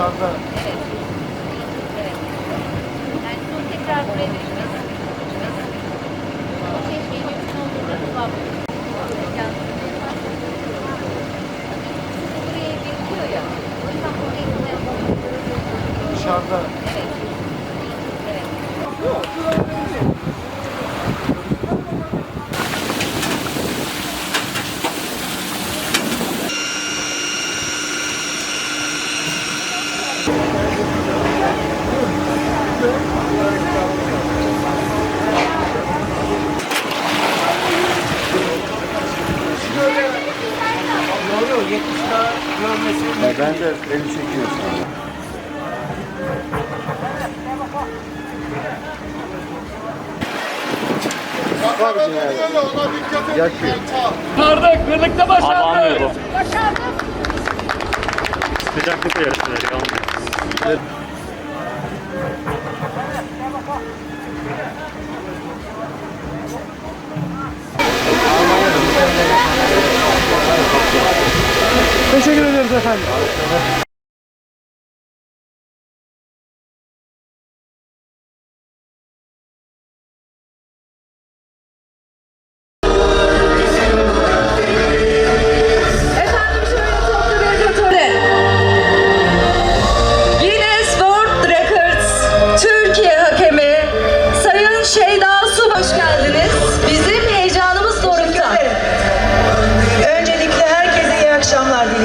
Dışarıda. Evet. Evet. Yani son tekrar buraya gitmeye Dışarıda. Evet. De beni çekiyor şu anda. Var bir yani. Yakıyor. Başardık, birlikte başardık. Sıcaklıkla yarıştılar. Yalnız. Teşekkür ederiz efendim.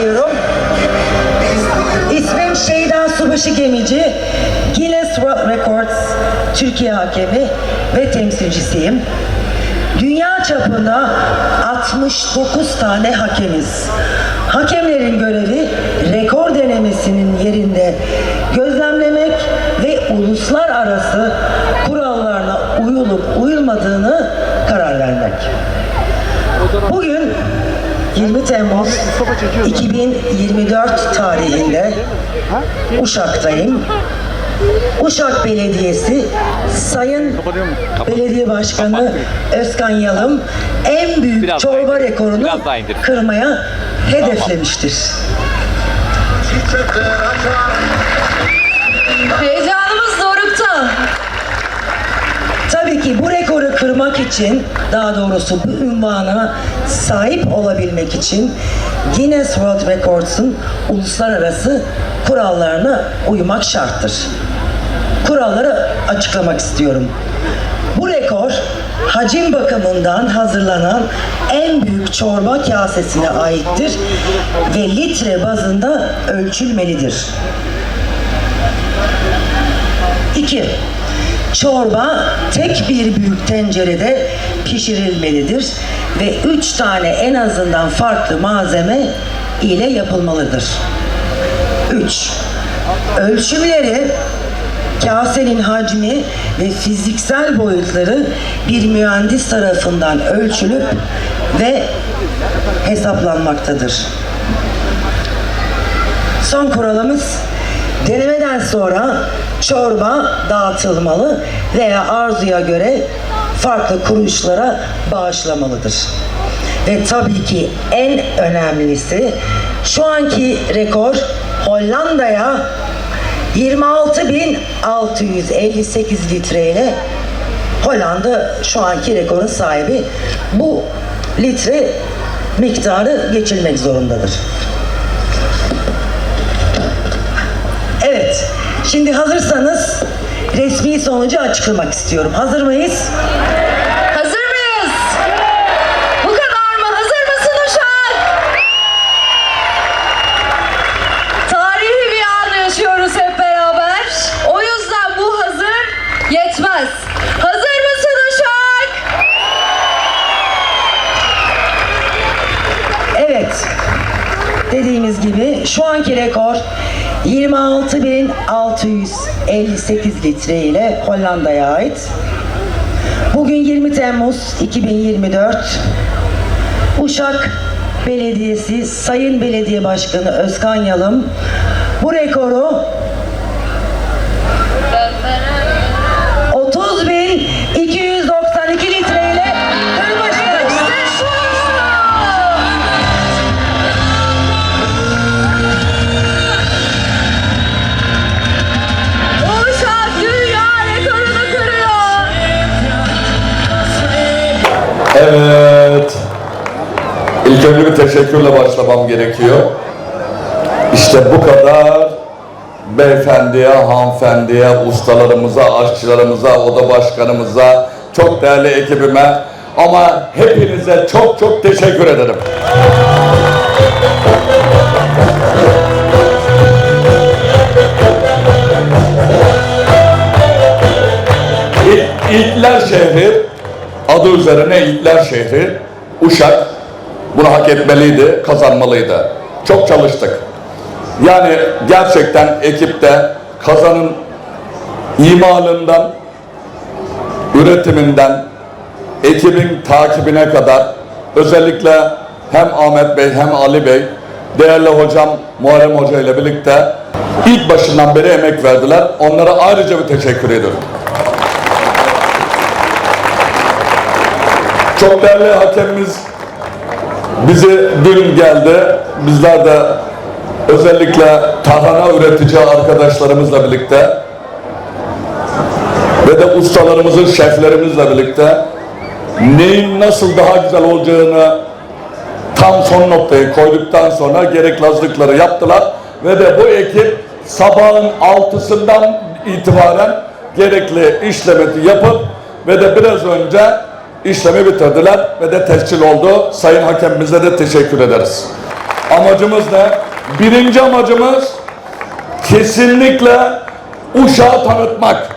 Diliyorum. İsmim Şeyda Subaşı Gemici. Guinness World Records Türkiye hakemi ve temsilcisiyim. Dünya çapında 69 tane hakemiz. Hakemlerin görevi rekor denemesinin yerinde gözlemlemek ve uluslararası kurallarına uyulup uyulmadığını karar vermek. Bugün 20 Temmuz 2024 tarihinde Uşak'tayım. Uşak Belediyesi Sayın Belediye Başkanı Özkan Yalım en büyük Biraz çorba rekorunu kırmaya hedeflemiştir. Heyecanımız dorukta. Tabii ki bu rekoru kırmak için, daha doğrusu bu ünvana sahip olabilmek için Guinness World Records'un uluslararası kurallarına uymak şarttır. Kuralları açıklamak istiyorum. Bu rekor hacim bakımından hazırlanan en büyük çorba kasesine aittir ve litre bazında ölçülmelidir. 2. Çorba tek bir büyük tencerede pişirilmelidir ve 3 tane en azından farklı malzeme ile yapılmalıdır. 3. Ölçümleri kasenin hacmi ve fiziksel boyutları bir mühendis tarafından ölçülüp ve hesaplanmaktadır. Son kuralımız denemeden sonra çorba dağıtılmalı veya arzuya göre farklı kuruluşlara bağışlamalıdır. Ve tabii ki en önemlisi şu anki rekor Hollanda'ya 26.658 litreyle Hollanda şu anki rekorun sahibi. Bu litre miktarı geçilmek zorundadır. Şimdi hazırsanız resmi sonucu açıklamak istiyorum. Hazır mıyız? Hazır mıyız? Bu kadar mı? Hazır mısın Uşak? Tarihi bir an yaşıyoruz hep beraber. O yüzden bu hazır yetmez. Hazır mısın Uşak? Evet. Dediğimiz gibi şu anki rekor 26.658 litre ile Hollanda'ya ait. Bugün 20 Temmuz 2024. Uşak Belediyesi Sayın Belediye Başkanı Özkan Yalım bu rekoru teşekkürle başlamam gerekiyor. İşte bu kadar beyefendiye, hanımefendiye, ustalarımıza, aşçılarımıza, oda başkanımıza, çok değerli ekibime ama hepinize çok çok teşekkür ederim. İlkler şehri, adı üzerine İlkler şehri, Uşak. Bunu hak etmeliydi, kazanmalıydı. Çok çalıştık. Yani gerçekten ekipte kazanın imalından, üretiminden, ekibin takibine kadar özellikle hem Ahmet Bey hem Ali Bey, değerli hocam Muharrem Hoca ile birlikte ilk başından beri emek verdiler. Onlara ayrıca bir teşekkür ediyorum. Çok değerli hakemimiz bizi dün geldi. Bizler de özellikle tarhana üretici arkadaşlarımızla birlikte ve de ustalarımızın, şeflerimizle birlikte neyin nasıl daha güzel olacağını tam son noktayı koyduktan sonra gerek lazlıkları yaptılar ve de bu ekip sabahın altısından itibaren gerekli işlemi yapıp ve de biraz önce işlemi bitirdiler ve de tescil oldu. Sayın hakemimize de teşekkür ederiz. Amacımız ne? Birinci amacımız kesinlikle Uşağı tanıtmak.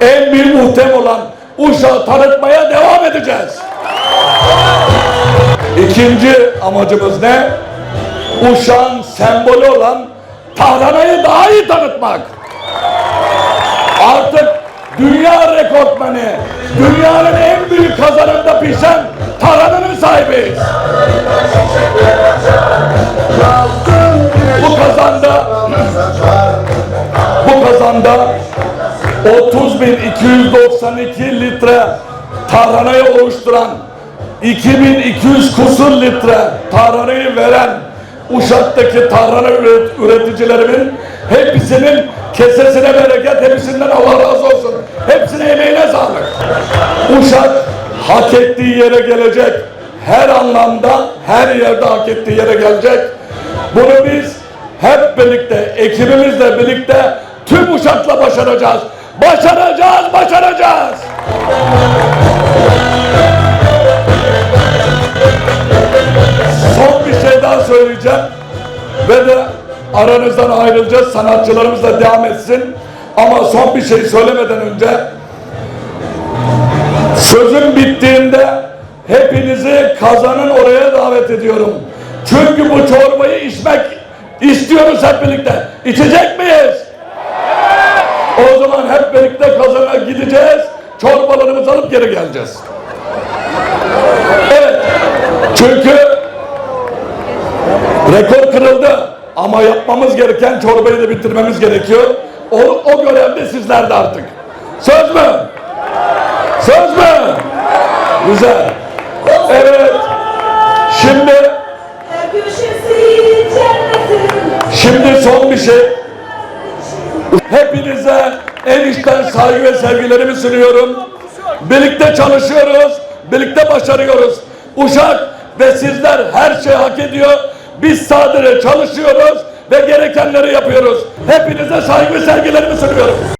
En büyük muhtem olan Uşağı tanıtmaya devam edeceğiz. İkinci amacımız ne? Uşağın sembolü olan Tahrana'yı daha iyi tanıtmak. Artık dünya rekortmeni, dünyanın en büyük kazanında pişen Tahrana'nın sahibiyiz. Bu kazanda bu kazanda 30.292 litre tarhanayı oluşturan 2200 kusur litre tarhanayı veren Uşak'taki tarhana üret- üreticilerimin hepsinin kesesine bereket, hepsinden Allah razı olsun. Hepsine emeğine sağlık. Uşak hak ettiği yere gelecek. Her anlamda, her yerde hak ettiği yere gelecek. Bunu biz hep birlikte, ekibimizle birlikte tüm Uşak'la başaracağız. Başaracağız, başaracağız. Son bir şey daha söyleyeceğim. Ve de aranızdan ayrılacağız. Sanatçılarımız da devam etsin. Ama son bir şey söylemeden önce sözüm bittiğinde hepinizi kazanın oraya davet ediyorum. Çünkü bu çorbayı içmek istiyoruz hep birlikte. İçecek miyiz? O zaman hep birlikte kazana gideceğiz. Çorbalarımızı alıp geri geleceğiz. Evet. Çünkü rekor kırıldı. Ama yapmamız gereken çorbayı da bitirmemiz gerekiyor. O, o görevde sizlerde artık. Söz mü? Söz mü? Güzel. Evet. Şimdi Şimdi son bir şey. Hepinize en içten saygı ve sevgilerimi sunuyorum. Birlikte çalışıyoruz, birlikte başarıyoruz. Uşak ve sizler her şeyi hak ediyor. Biz sadece çalışıyoruz ve gerekenleri yapıyoruz. Hepinize saygı sevgilerimi sunuyorum.